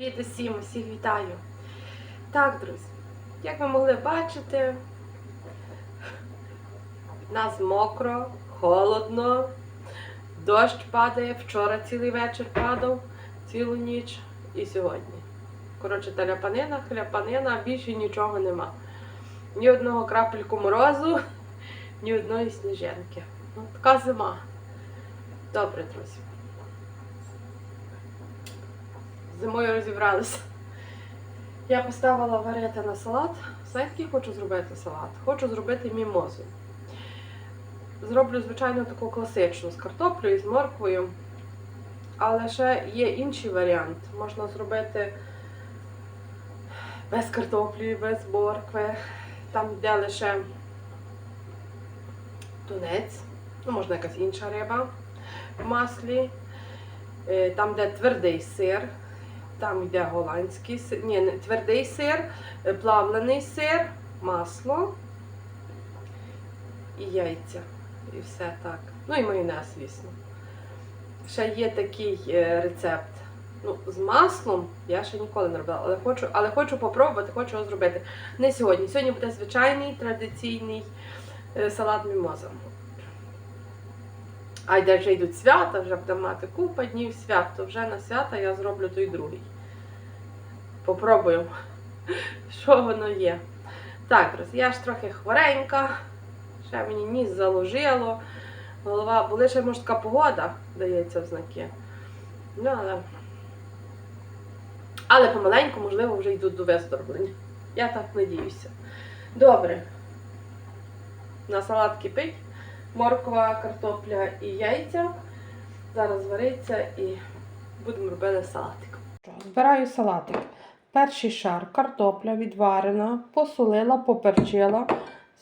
Привіт усім, усіх вітаю. Так, друзі, як ви могли бачити, нас мокро, холодно, дощ падає, вчора цілий вечір падав, цілу ніч і сьогодні. Коротше, та ляпанина, хляпанина, більше нічого нема. Ні одного крапельку морозу, ні одної сніжинки. Ну, така зима. Добре, друзі. З Зимою розібралися. Я поставила варити на салат. Який хочу зробити салат? Хочу зробити мімозу. Зроблю, звичайно, таку класичну з картоплею, з морквою. Але ще є інший варіант. Можна зробити без картоплі, без моркви. Там йде лише тунець, ну, можна якась інша риба в маслі. Е, Там де твердий сир, там йде голландський ні, твердий сир, е, плавлений сир, масло і яйця. І все так. Ну і майонез, звісно. Ще є такий е, рецепт. Ну, з маслом я ще ніколи не робила, але хочу, але хочу попробувати, хочу його зробити. Не сьогодні. Сьогодні буде звичайний традиційний е, салат мімоза. А йде вже йдуть свята, вже буде мати купа днів свят, то вже на свята я зроблю той другий. Попробуємо, що воно є. Так, я ж трохи хворенька, ще мені ніс заложило, голова, були ще може така погода, дається в знаки. Ну, але... але помаленьку, можливо, вже йдуть до виздоровлення. Я так надіюся. Добре. На салат кипить морква, картопля і яйця. Зараз вариться і будемо робити салатик. Збираю салатик. Перший шар картопля відварена, посолила, поперчила,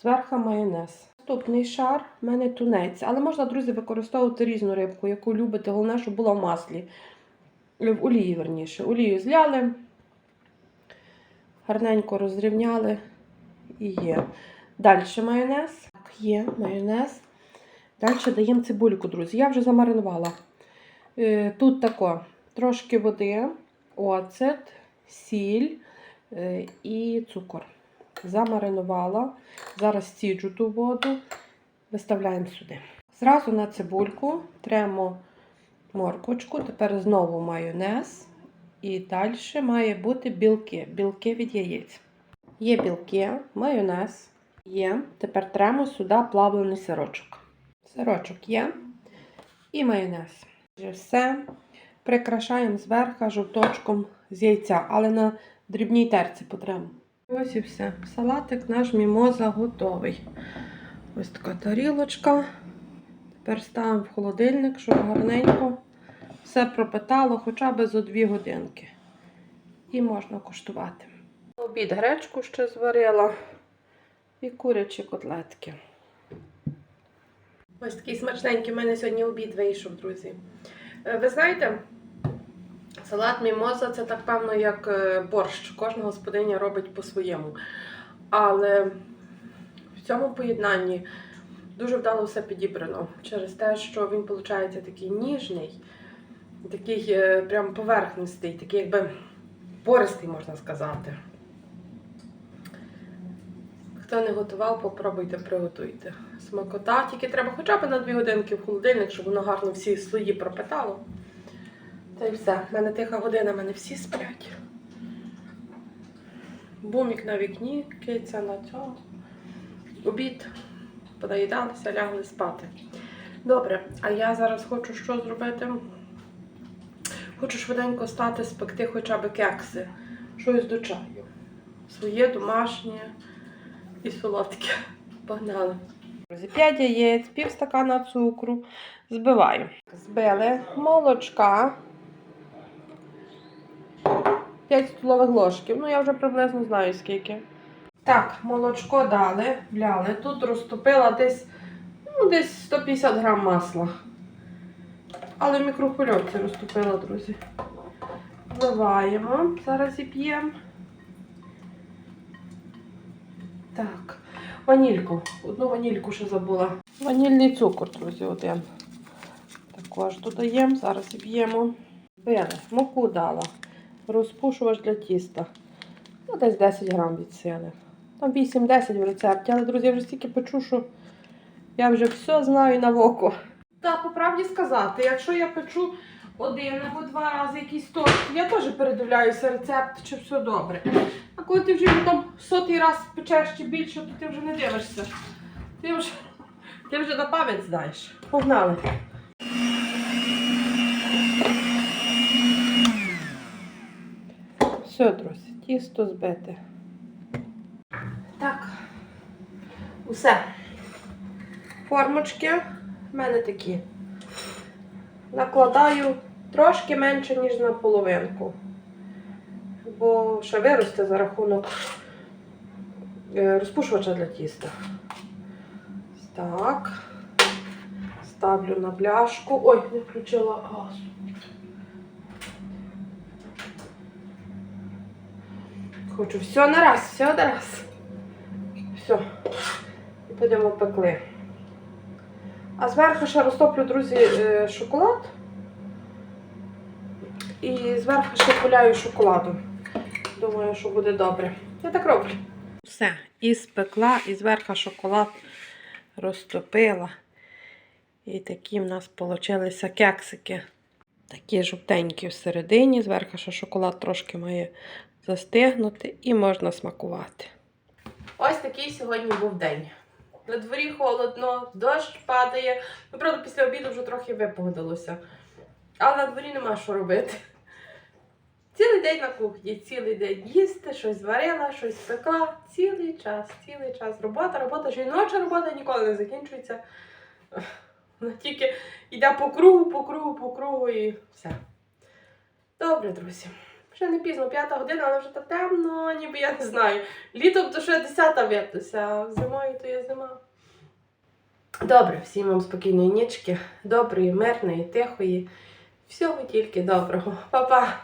зверху майонез. Наступний шар в мене тунець, але можна, друзі, використовувати різну рибку, яку любите. Головне, щоб була в маслі. В олії, верніше. Олію зляли, гарненько розрівняли і є. Далі майонез. Так, є майонез. Далі даємо цибульку, друзі. Я вже замаринувала. Е, Тут тако трошки води, оцет, сіль е, і цукор. Замаринувала. Зараз стіджу ту воду, виставляємо сюди. Зразу на цибульку тремо морквочку, тепер знову майонез. І далі має бути білки. Білки від яєць. Є білки, майонез. Є. Тепер тремо сюди плавлений сирочок. Сирочок є. І майонез. Все. Прикрашаємо зверху жовточком з яйця, але на дрібній терці потрібно. Ось і все. Салатик наш мімоза готовий. Ось така тарілочка. Тепер ставимо в холодильник, щоб гарненько все пропитало хоча б за 2 годинки. І можна куштувати. Обід гречку ще зварила і курячі котлетки. Ось такий смачненький у мене сьогодні обід вийшов, друзі. Е, Ви знаєте, салат мімоза це так певно, як е, борщ. Кожна господиня робить по-своєму. Але в цьому поєднанні дуже вдало все підібрано через те, що він виходить такий ніжний, такий е, прям поверхностий, такий якби пористий, можна сказати. Хто не готував, попробуйте, приготуйте. Смакота, тільки треба хоча б на 2 годинки в холодильник, щоб воно гарно всі слої пропитало. Та й все. У мене тиха година, в мене всі сплять. Бумік на вікні, киця на цьому. Обід. Понаїдалися, лягли спати. Добре, а я зараз хочу що зробити? Хочу швиденько стати, спекти хоча б кекси. Щось до чаю. Своє домашнє і солодке. Погнали. Друзі, 5 яєць, пів стакана цукру. Збиваю. Збили молочка. 5 столових ложків. Ну, я вже приблизно знаю скільки. Так, молочко дали, вляли. Тут розтопила десь, ну, десь 150 грам масла. Але в мікрохвильовці розтопила, друзі. Вливаємо. Зараз і п'ємо. Так, ванільку. Одну ванільку ще забула. Ванільний цукор, друзі, один. Також додаємо, зараз і п'ємо. Били, муку дала. розпушувач для тіста. Ну, десь 10 грам від сили. Там 8-10 в рецепті, але, друзі, я вже стільки печу, що я вже все знаю на око. Та, по правді сказати, якщо я печу один або два рази якийсь торт, я теж передивляюся рецепт, чи все добре. А коли ти вже там сотий раз печеш чи більше, то ти вже не дивишся. Ти вже, ти вже на пам'ять знаєш. Погнали. Все, друзі, тісто збите. Так. Усе. Формочки в мене такі. Накладаю трошки менше, ніж на половинку. Бо ще виросте за рахунок е, розпушувача для тіста. Так. Ставлю на бляшку. Ой, не включила газ. Хочу все на раз, все на раз. Все. І будемо пекли. А зверху ще розтоплю, друзі, е, шоколад. І зверху ще поляю шоколадом. Думаю, що буде добре. Я так роблю. Все, і спекла, і зверху шоколад розтопила. І такі в нас получилися кексики. Такі жовтенькі всередині. Зверху ще шоколад трошки має застигнути і можна смакувати. Ось такий сьогодні був день. На дворі холодно, дощ падає. Ну, правда, після обіду вже трохи випогодилося. Але на дворі нема що робити. Цілий день на кухні, цілий день їсти, щось зварила, щось пекла. Цілий час, цілий час. Робота, робота, жіноча робота ніколи не закінчується. Вона тільки йде по кругу, по кругу, по кругу і все. Добре, друзі. Вже не пізно, п'ята година, але вже так темно, ніби я не знаю. Літом то ще десята виптуся, а зимою то є зима. Добре, всім вам спокійної нічки, доброї, мирної, тихої. Всього тільки доброго. Па-па!